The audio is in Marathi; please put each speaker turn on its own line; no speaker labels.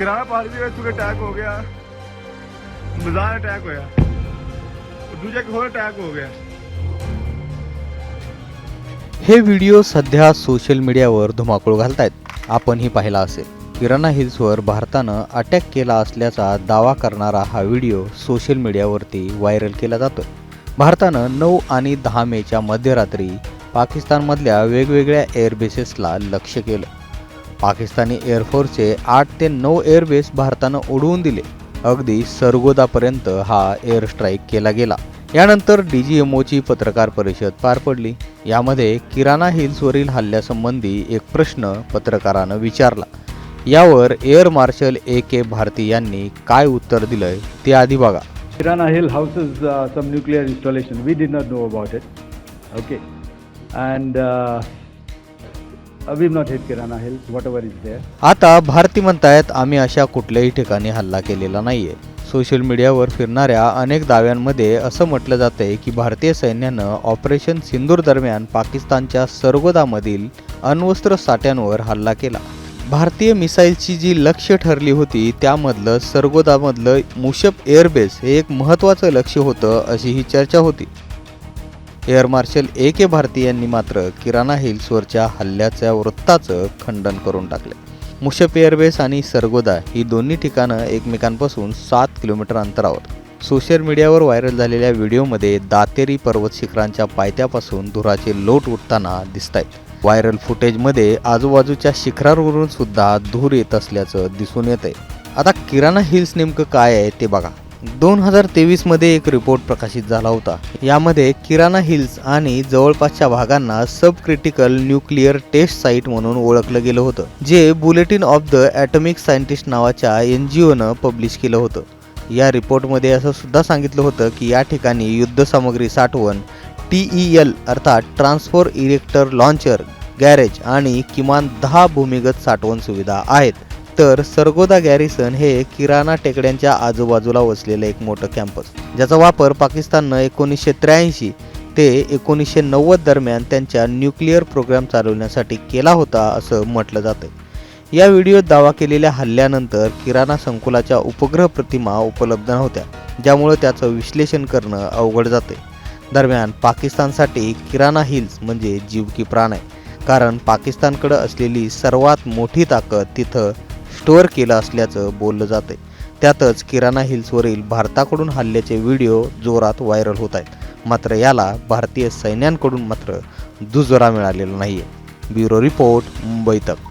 ਕਿਰਾਣਾ ਪਾਰਕ ਦੇ ਵਿੱਚ ਕੋਈ ਅਟੈਕ ਹੋ ਗਿਆ ਮਜ਼ਾਰ ਅਟੈਕ ਹੋਇਆ ਦੂਜਾ ਇੱਕ ਹੋਰ ਅਟੈਕ ਹੋ ਗਿਆ
हे व्हिडिओ सध्या सोशल मीडियावर धुमाकूळ घालतायत आपणही पाहिला असेल किराणा हिल्सवर भारतानं अटॅक केला असल्याचा दावा करणारा हा व्हिडिओ सोशल मीडियावरती व्हायरल केला जातोय भारतानं नऊ आणि दहा मेच्या मध्यरात्री पाकिस्तानमधल्या वेगवेगळ्या एअरबेसेसला लक्ष केलं पाकिस्तानी एअरफोर्सचे आठ ते नऊ एअरबेस भारतानं उडवून दिले. अगदी सरगोदापर्यंत हा एअर स्ट्राईक केला गेला. यानंतर डी जी एम ओची पत्रकार परिषद पार पडली. यामध्ये किराणा हिल्सवरील हल्ल्यासंबंधी एक प्रश्न पत्रकारानं विचारला. यावर air marshal A K Bharti यांनी काय उत्तर दिलंय ते आधी बघा.
Kirana hill houses some nuclear installation we did not know about it okay and And
आता भारती म्हणतायत आम्ही अशा कुठल्याही ठिकाणी हल्ला केलेला नाहीये. सोशल मीडियावर फिरणाऱ्या अनेक दाव्यांमध्ये असं म्हटलं जातंय की भारतीय सैन्यानं ऑपरेशन सिंदूर दरम्यान पाकिस्तानच्या सरगोदामधील अण्वस्त्र साठ्यांवर हल्ला केला. भारतीय मिसाईलची जी लक्ष्य ठरली होती त्यामधलं सरगोदामधलं मुशप एअरबेस हे एक महत्त्वाचं लक्ष होतं अशी ही चर्चा होती. Air marshal A K Bharti यांनी मात्र किराणा हिल्सवरच्या हल्ल्याच्या वृत्ताचं खंडन करून टाकले. मुशप एअरबेस आणि सरगोदा ही दोन्ही ठिकाणं एकमेकांपासून सात किलोमीटर अंतरावर. सोशल मीडियावर व्हायरल झालेल्या व्हिडिओमध्ये दातेरी पर्वत शिखरांच्या पायथ्यापासून धुराचे लोट उठताना दिसत आहेत व्हायरल फुटेजमध्ये आजूबाजूच्या शिखरांवरून सुद्धा धूर येत असल्याचं दिसून येत आहे आता किराणा हिल्स नेमकं काय आहे ते बघा. दोन हजार तेवीसमध्ये एक रिपोर्ट प्रकाशित झाला होता. यामध्ये किराणा हिल्स आणि जवळपासच्या भागांना sub critical nuclear test site म्हणून ओळखलं गेलं होतं जे bulletin of the atomic scientist नावाच्या एन जी ओनं पब्लिश केलं होतं. या रिपोर्टमध्ये असं सुद्धा सांगितलं होतं की या ठिकाणी युद्धसामग्री साठवण टी ई एल अर्थात ट्रान्सफोर इरेक्टर लॉन्चर गॅरेज आणि किमान दहा भूमिगत साठवण सुविधा आहेत. तर सरगोदा गॅरिसन हे किराणा टेकड्यांच्या आजूबाजूला वसलेलं एक मोठं कॅम्पस. ज्याचा वापर पाकिस्ताननं एकोणीसशे त्र्याऐंशी ते एकोणीसशे नव्वद दरम्यान त्यांच्या न्यूक्लिअर प्रोग्राम चालवण्यासाठी केला होता असं म्हटलं जातं. या व्हिडिओत दावा केलेल्या हल्ल्यानंतर किराणा संकुलाच्या उपग्रह प्रतिमा उपलब्ध नव्हत्या ज्यामुळे त्याचं विश्लेषण करणं अवघड जाते दरम्यान पाकिस्तानसाठी किराणा हिल्स म्हणजे जीव की प्राण आहे कारण पाकिस्तानकडं असलेली सर्वात मोठी ताकद तिथं स्टोअर केलं असल्याचं बोललं जाते त्यातच किराणा हिल्सवरील भारताकडून हल्ल्याचे व्हिडिओ जोरात व्हायरल होत आहेत. मात्र याला भारतीय सैन्यांकडून मात्र दुजोरा मिळालेला नाही आहे ब्युरो रिपोर्ट मुंबई तक.